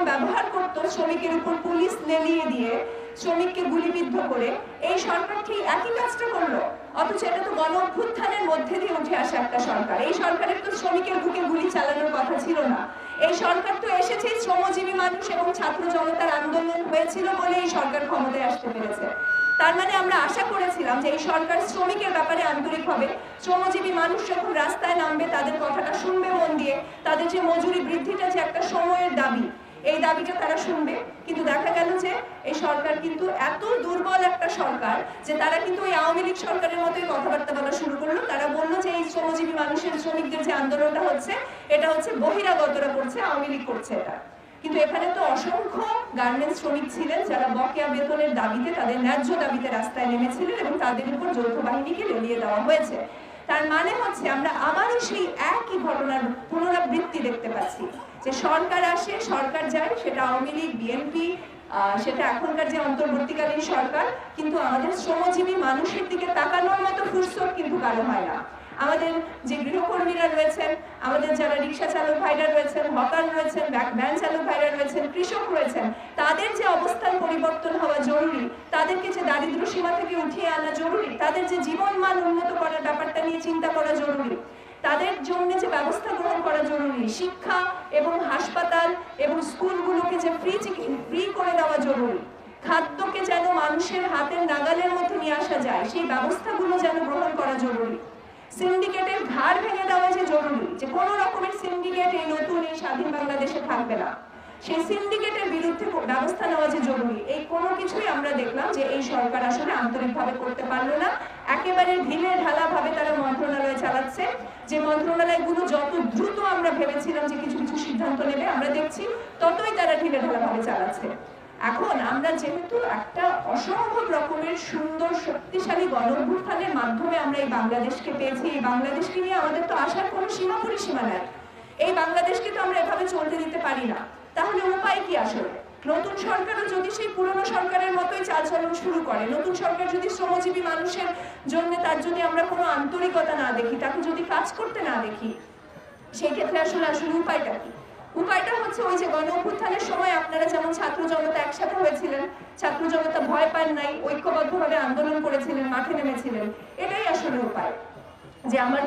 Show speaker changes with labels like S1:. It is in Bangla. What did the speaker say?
S1: রকম ব্যবহার করত, শ্রমিকের উপর পুলিশ লেলিয়ে দিয়ে শ্রমিককে গুলিবিদ্ধ করে, এই সরকার ঠিক একই কাজটা করল। অথচ এটা তো গণ অভ্যুত্থানের মধ্যে দিয়ে উঠে আসা একটা সরকার। এই সরকারের তো শ্রমিকের বুকে গুলি চালানোর কথা ছিল না। এই সরকার তো এসেছেই শ্রমজীবী মানুষ এবং ছাত্র জনতার আন্দোলন হয়েছিল বলে এই সরকার ক্ষমতায় আসতে পেরেছে। তার মানে আমরা আশা করেছিলাম যে এই সরকার শ্রমিকের ব্যাপারে আন্তরিক হবে। শ্রমজীবী মানুষ যখন রাস্তায় নামবে, তাদের কথাটা শুনবে মন দিয়ে, তাদের যে মজুরি বৃদ্ধিটা যে একটা দাবিটা তারা শুনবে। কিন্তু দেখা গেল যে এই সরকার কিন্তু এত দুর্বল একটা সরকার যে তারা কিন্তু ওই আওয়ামী লীগ সরকারের মতোই কথাবার্তা বলা শুরু করল। তারা বলল যে এই শ্রমজীবী মানুষের, শ্রমিকদের যে আন্দোলনটা হচ্ছে, এটা হচ্ছে বহিরাগতরা করছে, আওয়ামী লীগ করছে এটা। কিন্তু এখানে তো অসংখ্য গার্মেন্টস শ্রমিক ছিলেন যারা বকেয়া বেতনের দাবিতে, তাদের ন্যায্য দাবিতে রাস্তায় নেমেছিলেন এবং তাদের উপর যৌথ বাহিনীকে লেলিয়ে দেওয়া হয়েছে। তার মানে হচ্ছে আমরা আবারও সেই একই ঘটনার পুনরাবৃত্তি দেখতে পাচ্ছি। যে সরকার আসে, সরকার যায়, সেটা আওয়ামী লীগ, বিএনপি সেটা এখনকার যে অন্তর্বর্তীকালীন সরকার, কিন্তু আমাদের শ্রমজীবী মানুষের দিকে তাকানোর মতো ফুরসত কিন্তু কারও হয় না। আমাদের যে গৃহকর্মীরা রয়েছেন, আমাদের যারা রিক্সা চালক ভাইরা রয়েছেন, হকার রয়েছেন ভ্যান চালক ভাইরা রয়েছেন, কৃষক রয়েছেন, তাদের যে অবস্থান পরিবর্তন হওয়া জরুরি, তাদেরকে যে দারিদ্র সীমা থেকে উঠিয়ে আনা জরুরি, তাদের যে জীবন মান উন্নত করার ব্যাপারটা নিয়ে চিন্তা করা জরুরি। তাদের জন্য যে ব্যবস্থা গ্রহণ করা জরুরি, শিক্ষা এবং হাসপাতাল এবং স্কুলগুলোকে যে ফ্রি ফ্রি করে দেওয়া জরুরি। খাদ্যকে যেন মানুষের হাতের নাগালের মধ্যে নিয়ে আসা যায়, সেই ব্যবস্থাগুলো যেন গ্রহণ করা জরুরি। সিন্ডিকেটের ঘাড় ভেঙে দেওয়া যে জরুরি, যে কোনো রকমের সিন্ডিকেট এই নতুন, এই স্বাধীন বাংলাদেশে থাকবে না। সেই সিন্ডিকেটের বিরুদ্ধে ব্যবস্থা নেওয়া যে জরুরি, এই কোনো কিছুই আমরা দেখলাম যে এই সরকার আসলে আন্তরিকভাবে করতে পারল না। একেবারে ঢিলে ঢালা ভাবে তারা মন্ত্রণালয় চালাচ্ছে। যে মন্ত্রণালয়গুলো যত দ্রুত আমরা ভেবেছিলাম যে কিছু কিছু সিদ্ধান্ত নেবে, আমরা দেখছি ততই তারা ঢিলে ঢালা ভাবে চালাচ্ছে। এখন আমরা যেহেতু একটা অসম্ভব রকমের সুন্দর, শক্তিশালী গণঅভ্যুত্থানের মাধ্যমে আমরা এই বাংলাদেশকে পেয়েছি, এই বাংলাদেশকে নিয়ে আমাদের তো আসার কোনো সীমা পরিসীমা নাই। এই বাংলাদেশকে তো আমরা এভাবে চলতে দিতে পারি না তাহলে উপায় কি আসলে নতুন সরকারও যদি সেই পুরনো সরকারের মতোই চালচলন শুরু করে, নতুন সরকার যদি শ্রমজীবী মানুষের জন্য তার যদি আমরা কোনো আন্তরিকতা না দেখি, তাকে যদি কাজ করতে না দেখি, সেই ক্ষেত্রে আসলে আসলে উপায়টা কি? উপায়টা হচ্ছে ওই যে গণ অভ্যুত্থানের সময় আপনারা যেমন ছাত্র জনতা একসাথে হয়েছিলেন, ছাত্র জনতা ভয় পান নাই, ঐক্যবদ্ধভাবে আন্দোলন করেছিলেন, মাঠে নেমেছিলেন, এটাই আসলে উপায়। যে আমার